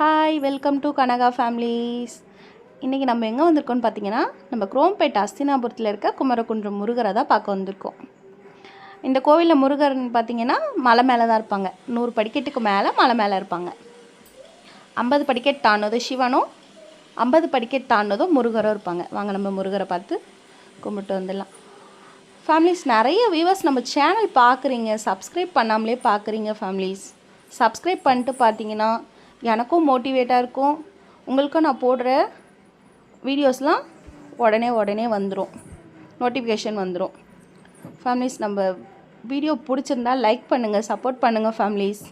Hi welcome to Kanaka families இன்றைக்கி நம்ம எங்கே வந்திருக்கோம்னு பார்த்தீங்கன்னா நம்ம குரோம்பேட் அஸ்தினாபுரத்தில் இருக்க குமரகுன்றம் முருகரை தான் பார்க்க வந்திருக்கோம். இந்த கோவிலில் முருகர்னு பார்த்தீங்கன்னா மலை மேலே தான் இருப்பாங்க. நூறு படிக்கட்டுக்கு மேலே மலை மேலே இருப்பாங்க. ஐம்பது படிக்கட் தாண்டதும் சிவனும் ஐம்பது படிக்கட் தாண்டதும் முருகரும் இருப்பாங்க. வாங்க நம்ம முருகரை பார்த்து கும்பிட்டு வந்துடலாம். ஃபேமிலிஸ் நிறைய வியூவர்ஸ் நம்ம சேனல் பார்க்குறீங்க. சப்ஸ்கிரைப் பண்ணாமலே பார்க்குறீங்க ஃபேமிலிஸ் சப்ஸ்கிரைப் பண்ணிட்டு பார்த்தீங்கன்னா எனக்கும் மோட்டிவேட்டாக இருக்கும். உங்களுக்கும் நான் போடுற வீடியோஸ்லாம் உடனே உடனே வந்துடும் நோட்டிஃபிகேஷன் வந்துடும் ஃபேமிலிஸ் நம்ம வீடியோ பிடிச்சிருந்தா லைக் பண்ணுங்கள் சப்போர்ட் பண்ணுங்கள் ஃபேமிலிஸ்